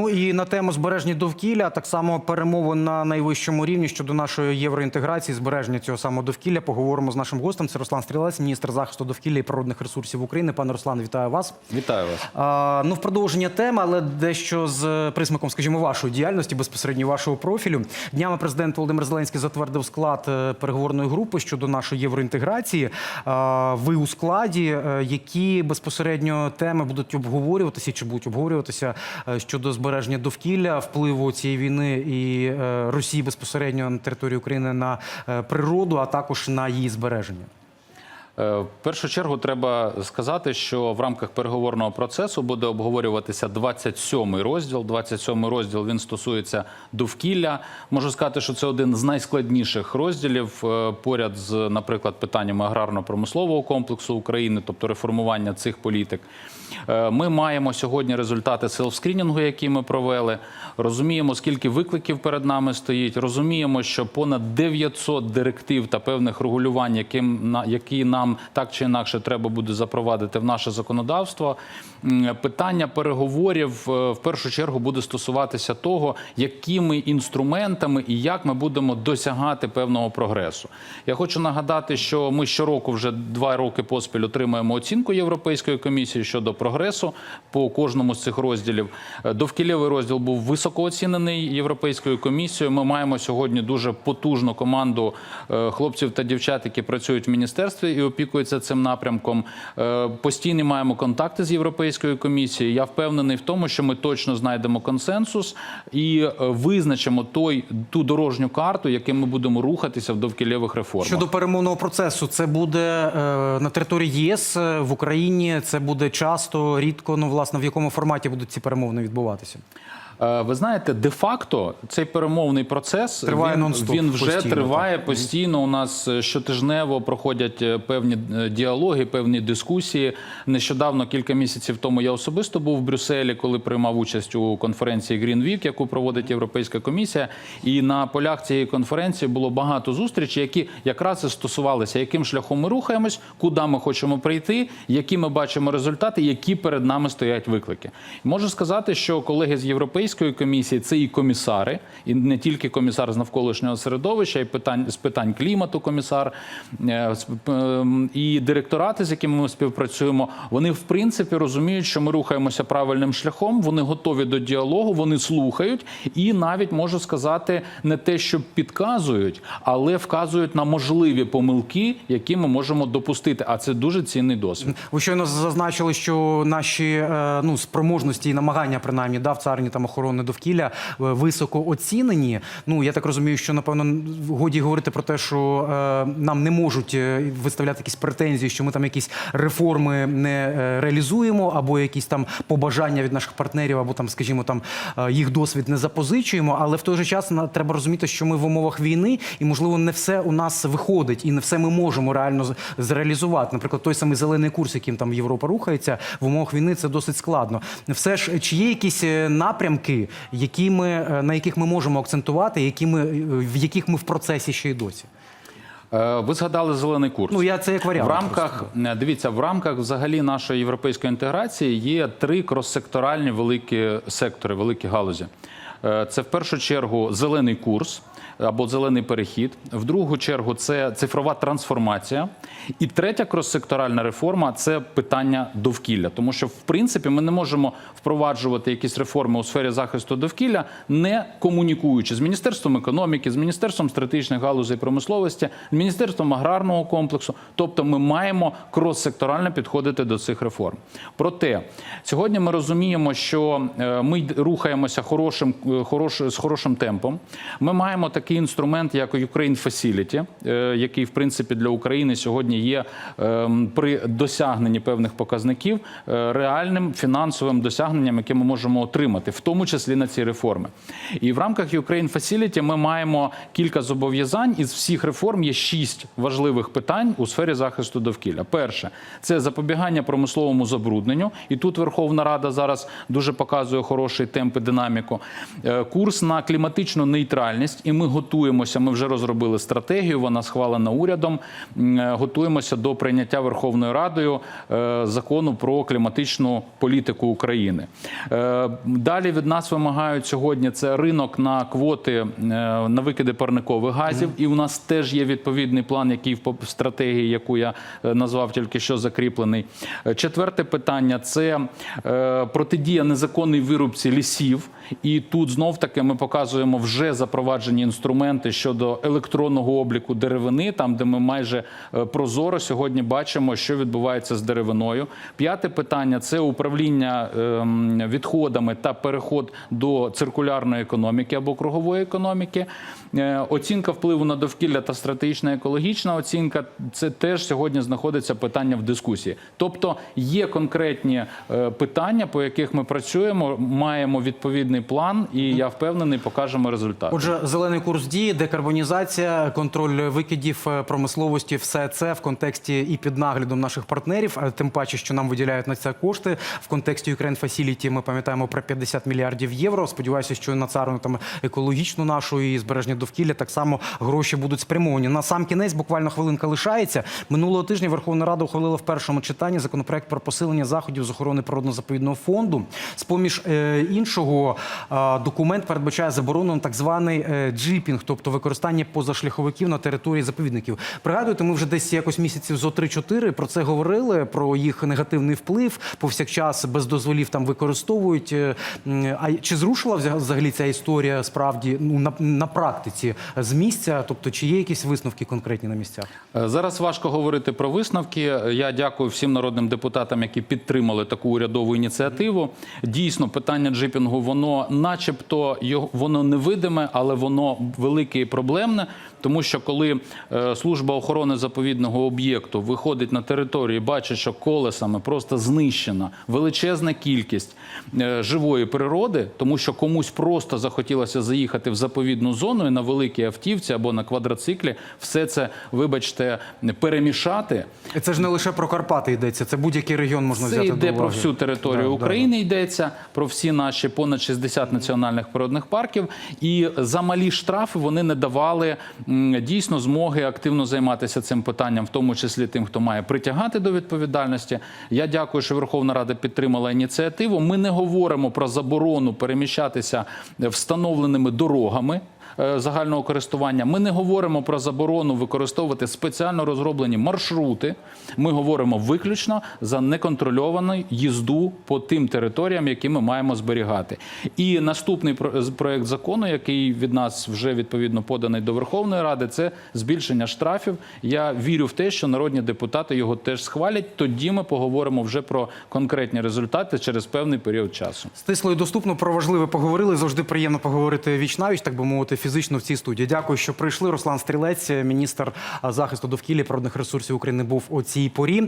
Ну і на тему збереження довкілля так само перемови на найвищому рівні щодо нашої євроінтеграції, збереження цього самого довкілля. Поговоримо з нашим гостем. Це Руслан Стрілець, міністр захисту довкілля і природних ресурсів України. Пане Руслан, вітаю вас. Вітаю вас. А, ну, в продовження теми, але дещо з присмаком, скажімо, вашої діяльності, безпосередньо вашого профілю. Днями президент Володимир Зеленський затвердив склад е, переговорної групи щодо нашої євроінтеграції. А, ви у складі, е, які безпосередньо теми будуть обговорюватися чи будуть обговорюватися е, щодо збереження довкілля, впливу цієї війни і е, Росії безпосередньо на території України на е, природу, а також на її збереження. Е, В першу чергу треба сказати, що в рамках переговорного процесу буде обговорюватися 27-й розділ. 27-й розділ він стосується довкілля. Можу сказати, що це один з найскладніших розділів е, поряд з, наприклад, питаннями аграрно-промислового комплексу України, тобто реформування цих політик. Е, Ми маємо сьогодні результати селф-скрінінгу, які ми провели. Розуміємо, скільки викликів перед нами стоїть. Розуміємо, що понад 900 директив та певних регулювань, які нам так чи інакше треба буде запровадити в наше законодавство. Питання переговорів е, в першу чергу буде стосуватися того, якими інструментами і як ми будемо досягати певного прогресу. Я хочу нагадати, що ми щороку вже два роки поспіль отримуємо оцінку Європейської комісії щодо прогресу по кожному з цих розділів. Е, Довкілєвий розділ був високо оцінений Європейською комісією. Ми маємо сьогодні дуже потужну команду е, хлопців та дівчат, які працюють в міністерстві і опікуються цим напрямком. Е, Постійні маємо контакти з Європейською комісією. Я впевнений в тому, що ми точно знайдемо консенсус і е, визначимо той ту дорожню карту, яким ми будемо рухатися в довкілєвих реформах. Щодо перемовного процесу, це буде е, на території єС в Україні. Це буде часто, рідко. Ну, власне, в якому форматі будуть ці перемовини відбуватися? Е, Ви знаєте, де-факто цей перемовний процес Триває він, він вже постійно, триває постійно. У нас е, щотижнево проходять е, певні діалоги, певні дискусії. Нещодавно, кілька місяців тому, я особисто був в Брюсселі, коли приймав участь у конференції Green Week, яку проводить Європейська комісія. І на полях цієї конференції було багато зустрічей, які якраз і стосувалися, яким шляхом ми рухаємось, куди ми хочемо прийти, які ми бачимо результати, які перед нами стоять виклики. Можу сказати, що колеги з Європейської комісії це і комісари, і не тільки комісар з навколишнього середовища, і питань з питань клімату, комісар е, ем, і директорати, з якими ми співпрацюємо. Вони в принципі розуміють, що ми рухаємося правильним шляхом. Вони готові до діалогу, вони слухають, і навіть можу сказати не те, що підказують, але вказують на можливі помилки, які ми можемо допустити. А це дуже цінний досвід. Ви щойно зазначили, що наші е, ну спроможності і намагання, принаймні, да, в царині там охорони довкілля е, високо оцінені. Ну я так розумію, що напевно годі говорити про те, що е, нам не можуть е, виставляти якісь претензії, що ми там якісь реформи не реалізуємо, або якісь там побажання від наших партнерів, або там, скажімо, там їх досвід не запозичуємо. Але в той же час на- треба розуміти, що ми в умовах війни, і можливо не все у нас виходить, і не все ми можемо реально зреалізувати. Наприклад, той самий зелений курс, яким там Європа рухається, в умовах війни це досить складно. Все ж чи є якісь е, напрямки, які ми е, на яких ми можемо акцентувати, які ми е, в яких ми в процесі ще й досі? Е, Ви згадали зелений курс. Ну я це як варіант. В рамках Просто. дивіться, в рамках взагалі нашої європейської інтеграції є три кроссекторальні великі сектори, великі галузі. Це в першу чергу зелений курс або зелений перехід. В другу чергу це цифрова трансформація. І третя кроссекторальна реформа це питання довкілля. Тому що, в принципі, ми не можемо впроваджувати якісь реформи у сфері захисту довкілля, не комунікуючи з міністерством економіки, з міністерством стратегічних галузей промисловості, з міністерством аграрного комплексу. Тобто, ми маємо крос-секторально підходити до цих реформ. Проте сьогодні ми розуміємо, що е, ми рухаємося хорошим, е, хорош, з хорошим темпом. Ми маємо такий інструмент, як Ukraine Facility, е, який в принципі для України сьогодні є ем, при досягненні певних показників е, реальним фінансовим досягненням, яке ми можемо отримати, в тому числі на ці реформи. І в рамках Ukraine Facility ми маємо кілька зобов'язань. Із всіх реформ є шість важливих питань у сфері захисту довкілля. Перше це запобігання промисловому забрудненню, і тут Верховна Рада зараз дуже показує хороший темп і динаміку. Е, Курс на кліматичну нейтральність, і ми готуємося. Ми вже розробили стратегію. Вона схвалена урядом. Е, Готуємося до прийняття Верховною Радою е, закону про кліматичну політику України. Е, Далі від нас вимагають сьогодні це ринок на квоти на викиди парникових газів. І у нас теж є відповідний план, який в стратегії, яку я назвав тільки що закріплений. Четверте питання це протидія незаконній вирубці лісів. І тут знов таки ми показуємо вже запроваджені інструменти щодо електронного обліку деревини, там де ми майже е, прозоро сьогодні бачимо, що відбувається з деревиною. П'яте питання це управління ем, відходами та переход до циркулярної економіки або кругової економіки. Е, Оцінка впливу на довкілля та стратегічна екологічна оцінка це теж сьогодні знаходиться питання в дискусії. Тобто є конкретні е, питання, по яких ми працюємо, маємо відповідний план, і я впевнений, покажемо результат. Отже, зелений курс дії, декарбонізація, контроль викидів е, промисловості, все це в контексті і під наглядом наших партнерів. Тим паче, що нам виділяють на це кошти в контексті Ukraine Facility Ми пам'ятаємо про 50 мільярдів євро. Сподіваюся, що на царну там екологічну нашу і збереження довкілля так само гроші будуть спрямовані. На сам кінець буквально хвилинка лишається. Минулого тижня Верховна Рада ухвалила в першому читанні законопроект про посилення заходів з охорони природно-заповідного фонду. З поміж е, іншого документ передбачає заборону так званий е, джипінг, тобто використання позашляховиків на території заповідників. Пригадуєте, ми вже десь якось місяців зо 3-4 про це говорили, про їх негативний вплив. Повсякчас без дозволів там використовують. Е, А чи зрушила взагалі ця історія справді ну на, на практиці з місця? Тобто, чи є якісь висновки конкретні на місцях? Е, Зараз важко говорити про висновки. Я дякую всім народним депутатам, які підтримали таку урядову ініціативу. Дійсно, питання джипінгу, воно, начебто, воно невидиме, але воно велике і проблемне. Тому що коли е, служба охорони заповідного об'єкту виходить на територію, і бачить, що колесами просто знищена величезна кількість е, живої природи, тому що комусь просто захотілося заїхати в заповідну зону і на великій автівці або на квадроциклі, все це, вибачте, перемішати. Це ж не лише про Карпати йдеться, це будь-який регіон можна Це взяти йде до про всю територію Да, да, України. Йдеться про всі наші понад 60 національних природних парків. І за малі штрафи вони не давали дійсно змоги активно займатися цим питанням, в тому числі тим, хто має притягати до відповідальності. Я дякую, що Верховна Рада підтримала ініціативу. Ми не говоримо про заборону переміщатися встановленими дорогами. Е, Загального користування ми не говоримо про заборону використовувати спеціально розроблені маршрути. Ми говоримо виключно за неконтрольовану їзду по тим територіям, які ми маємо зберігати. І наступний про- проект закону, який від нас вже відповідно поданий до Верховної Ради, це збільшення штрафів. Я вірю в те, що народні депутати його теж схвалять. Тоді ми поговоримо вже про конкретні результати через певний період часу. Стисло і доступно про важливе поговорили. Завжди приємно поговорити віч навіч, так би мовити, фізично в цій студії. Дякую, що прийшли. Руслан Стрілець, міністр захисту довкілля і природних ресурсів України, був у цій порі.